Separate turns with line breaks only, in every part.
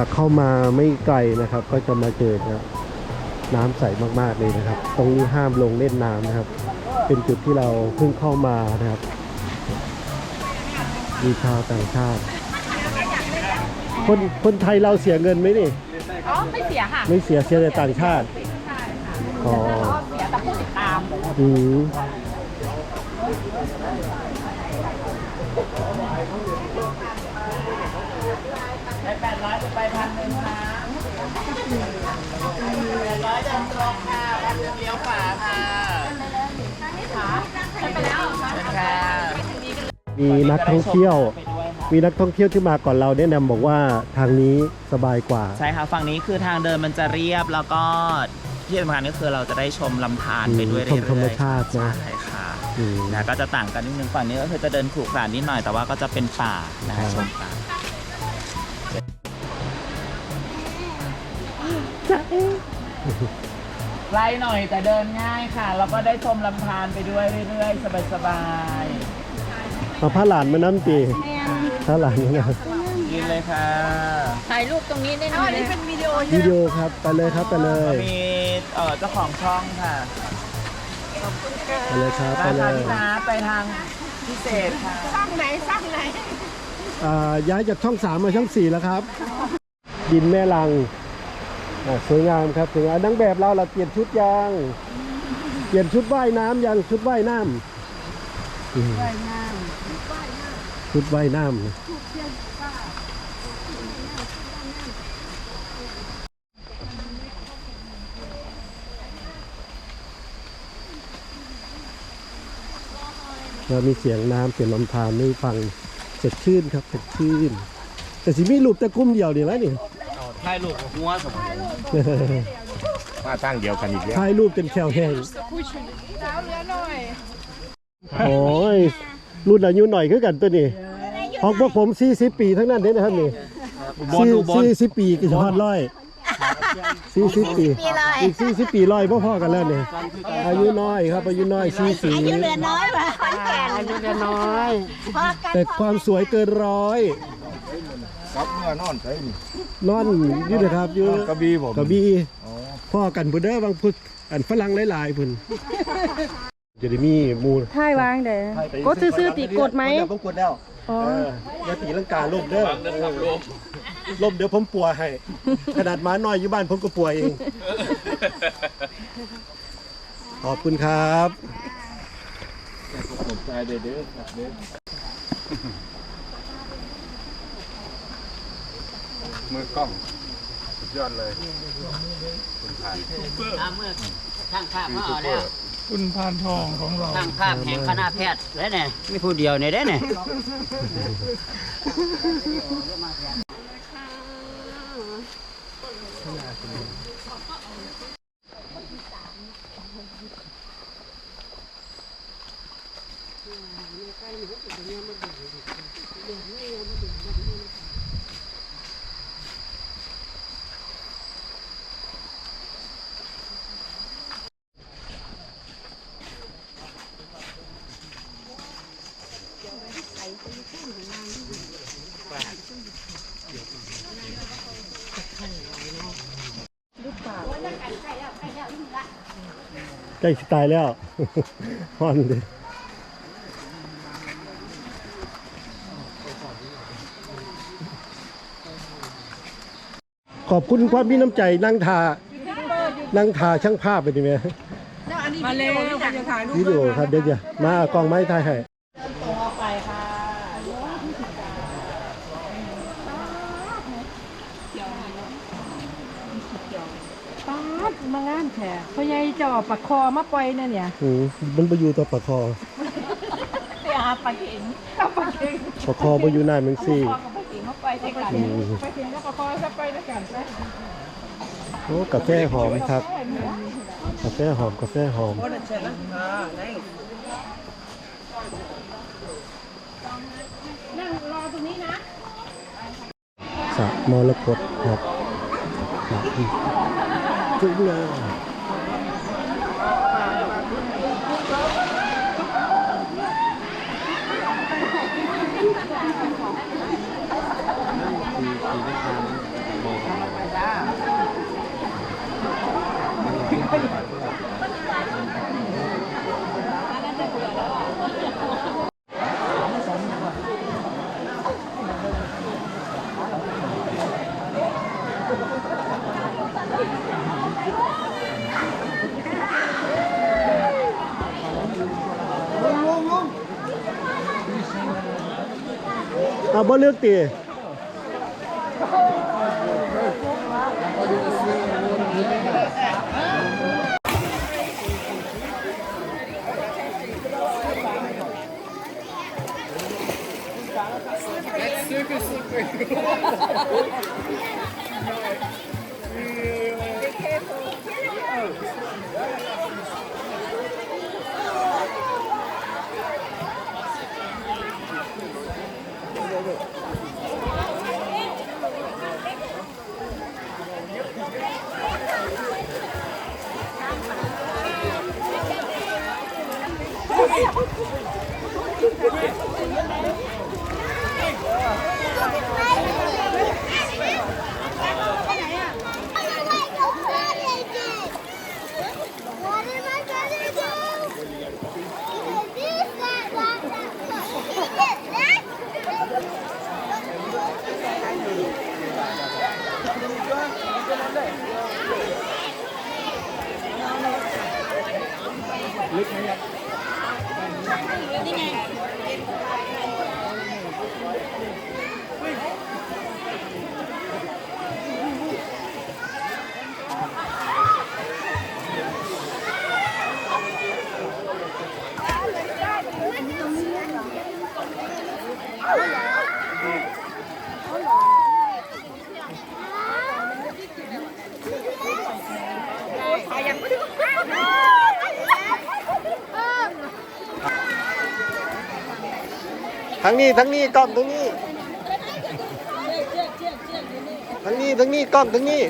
จากเข้ามาไม่ไกลนะครับ ก็จะมาเจอนะครับน้ำใสมากๆเลยนะครับ ตรงนี้ห้ามลงเล่นน้ำนะครับ เป็นจุดที่เราเพิ่งเข้ามานะครับ มีชาวต่างชาติ คนคนไทยเราเสียเงินไหมนี่
อ๋อไม่เสียค่ะ
ไม่เสียเสียแต่ต่างชาติ
ใช่ค่ะ
อ๋อ
ก็เสียแต่ผู้ติดตาม
อืม
เลี้ยวขวาค่ะ
ใช่ไปแล้วค่ะ
เชิญค่ะ
มีนักท่องเที่ยว
ไปด้วยค่ะ
มีนักท่องเที่ยวที่มาก่อนเราแนะนำบอกว่าทางนี้สบายกว่า
ใช่ค่ะฝั่งนี้คือทางเดินมันจะเรียบแล้วก็ที่สำคัญก็คือเราจะได้ชมลำธารไปด้วย
ชม
เรื่อยๆ
ธรรมชาตินะ
ใช่ค่ะ
อืม
นะก็จะต่างกันนิดนึงฝั่งนี้ก็คือจะเดินขรุขระนิดหน่อยแต่ว่าก็จะเป็นป่านะ
ครั
คะ
บ
ชมป่า ไกลหน่อยแต่เดินง่ายค่ะ แล้วก็ได้ชมลำธารไปด้วยเรื่อยๆ สบาย
เอาผ้าหลานมาน้ำตีผ้าหลานมาน้
ๆยืนเลยค่ะ
ถ่ายรูปตรงนี้ได้ไหมอันนี้เป็นวิดีโอำ
วิดีโอครับไปเลยครับไปเล
ก็
ย
มีเอ่อเจ้าของช่องค่ะ
ไปเลยครับไป
มา
เล
ทาง
ย
นี้นะไปทางพิเศษค่ะ
สร้างไหนสร้างไหน
อ่าย้ายจากช่องสามมาช่องสี่แล้วครับ ดินแม่ลังอ่า สวยงามครับสวยงามนังแบบเราเราเปลี่ยนชุดยาง เปลี่ยนชุดว่ายน้ำยังชุดว่ายน้ำอืมชุดว่ายน้ำเรามีเสียงน้ำเสียงลำธารนี่ฟังสดชื่นครับสดชื่น แต่สิมีรูปแต่กุ้มเดียวนี่แหล้วนี่
ถ่ายรูปหัวสม
มาตั้งเดียวกันอีกแล้ว
ถ่ายรูปจนแขวแห้งโอ้ยรุ่นอายุหน่อยคือกันตัวนี้ของพวกผม 40 ปีทั้งนั้นเด้นะครับนี่สี่สิบปีกี่ฮอดร้อยสี่สิบปีอีกสี่สิบปีร้อยพ่อๆกันแล้วเนี่ยอายุน้อยครับอายุน้อยสี่สิบ
เหลือน้อยว่ะขอนแก่อายุเหลือน้อย
แต่ความสวยเกินร้อย
ครับเมื่อนอนใช่นี่
นอนอยู่นะครับอยู่
กระบี่ผม
กระบี่
อ๋อ
พ่อกันพุ่นเด้อบางพุทธอันฝรั่งหลายๆพุ่นจะได้มีหมูล
ท่ายวางเด้อกดซื้อๆติกดไหม
ผมกดแล้ว
อ๋อ
เอออย่าตีลังกาลมเด้อลมเดี๋ยวผมปัวให้ ขนาดหม้าน้อยอยู่บ้านผมก็ปัวเอง ขอบคุณครับ
ผมใจเด้อเด้อครับเด้อ มือกล้องสุดยอดเลยคุณผ่าน
เมื่อช่างภาพเขาเอาแล้ว
คุณพานทองของเรา
ช่างภาพแห่งคณะแพทย์แล้วเนี่ยไม่ผู้เดียวเนี่ยเด้เนี่ย
ใกล้สิตายแล้วฮอนเลยขอบคุณความมีน้ำใจนั่งทานั่งทาช่างภาพไปดีไหม
มาเร็วจะถ่าย
วิดีโอครับเดี๋ยวจะมากองไม้ถ่ายให้
ป๊าดมางานแท้พ่อใหญ่จะเออกปากคอมาปล่อยเนี่ยเนี่ย
อืมมันไปอยู่ตัวปะคอ
เสียปลาเข็งกับปลาเข็ง
ปะคอไปอยู่หน้าแมงซี่
พอกับปลาเข็งเข้าไปใส่กัน
อืม
ไปถึงก็ปากคอจะไปด้วยกันไป
โอ้กาแฟหอมครับ กาแฟหอมกาแฟหอม
นั่งรอตรงนี้นะ
สระมรกตครับ สระอีกถึ บ่เลือกตี
Lihat.
ทั้งนี้ทั้งนี้กล้องทั้งนี้ทั้งนี้ทั้งนี้กล้องทั้งนี้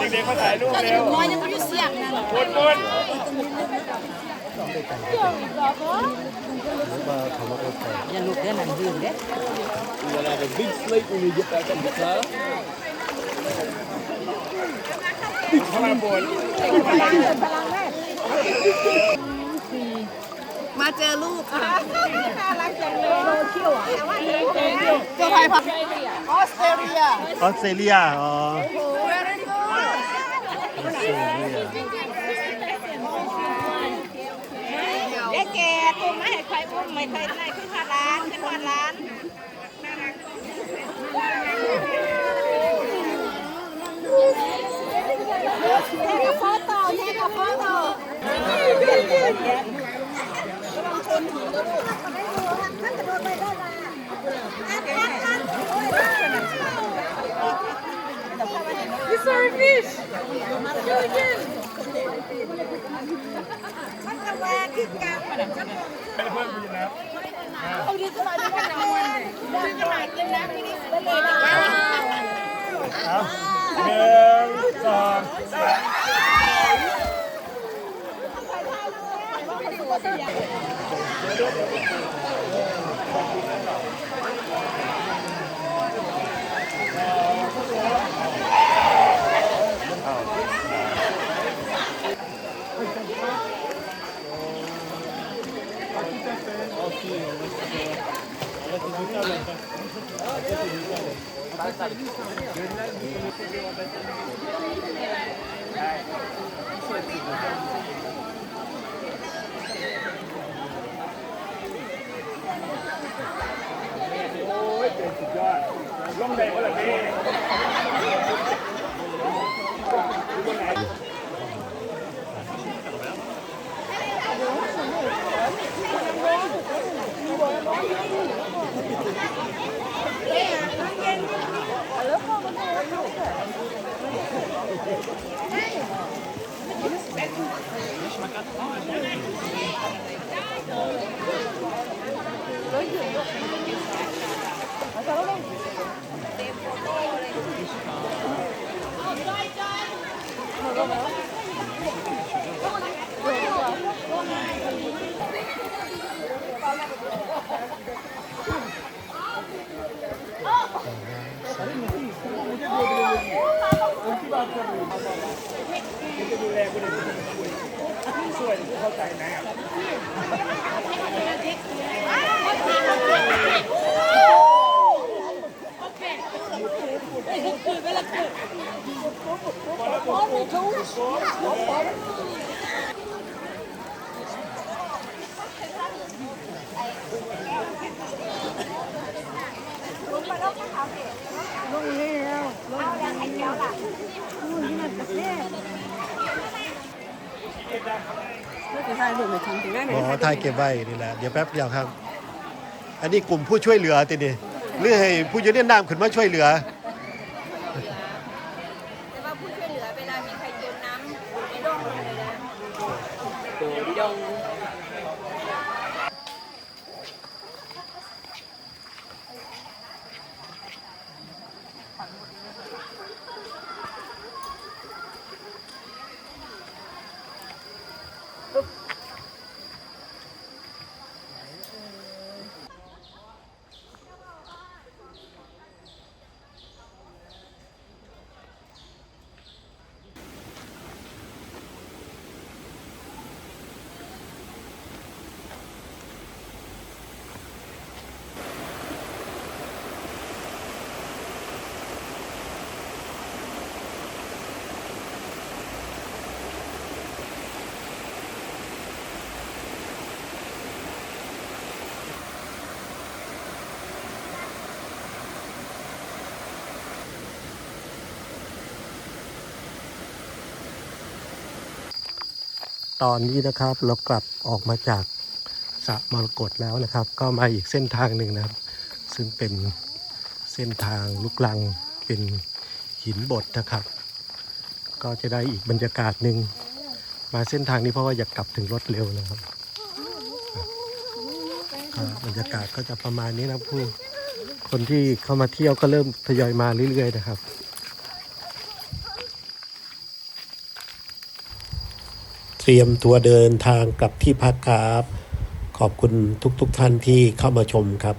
เด็กๆมาถ่ายรูปเร็ว
น้อยยังไม่อยู่เสียงนั่น
บนบน
อย่าลุกเด้อนั่งยืนเด้อ
ข้างล่างบน
มาเจอลูกค่ะน่ารักจังเลยโซเชียลอะเจ้าไทยพับออสเตรเลีย
ออสเตรเลีย อ๋อ
very good เด็กแก่ตัว ไม่ให้ใครอุ้มไม่เคยได้ขึ้นมาร้านขึ้นมาร้านแค่กับโฟโต้แค่กับโฟโต้ It's a fish. Do again. มันจะแหวก ขึ้นกลางมันจะเอาดีขึ้นมาดีกว่าน้ำมันดีขึ้นมากินน้ำไม่ได้เลยนะ
หนึ่งสองสามโ lông đầy quá là thế Thank you. Okay. ล่องแดงวะล่ะพี่
อ๋อถ่ายเก็บไว้นี่แหละ เดี๋ยวแป๊บเดียวครับ อันนี้กลุ่มผู้ช่วยเหลือตินี่หรือให้ผู้อยู่ในน้ำขึ้นมาช่วยเหลือ
แต่ว่าผู้ช่วยเหลือเวลามีใครจมน้ำในร่องเลยนะ
ตอนนี้นะครับเรากลับออกมาจากสระมรกตแล้วนะครับ ก็มาอีกเส้นทางหนึ่งนะครับ ซึ่งเป็นเส้นทางลูกลังเป็นหินบดนะครับ ก็จะได้อีกบรรยากาศหนึ่งมาเส้นทางนี้เพราะว่าอยากกลับถึงรถเร็วนะครับบรรยากาศก็จะประมาณนี้นะผู้คนที่เข้ามาเที่ยวก็เริ่มทยอยมาเรื่อยๆนะครับ เตรียมตัวเดินทางกลับที่พักครับ ขอบคุณทุกๆทท่านที่เข้ามาชมครับ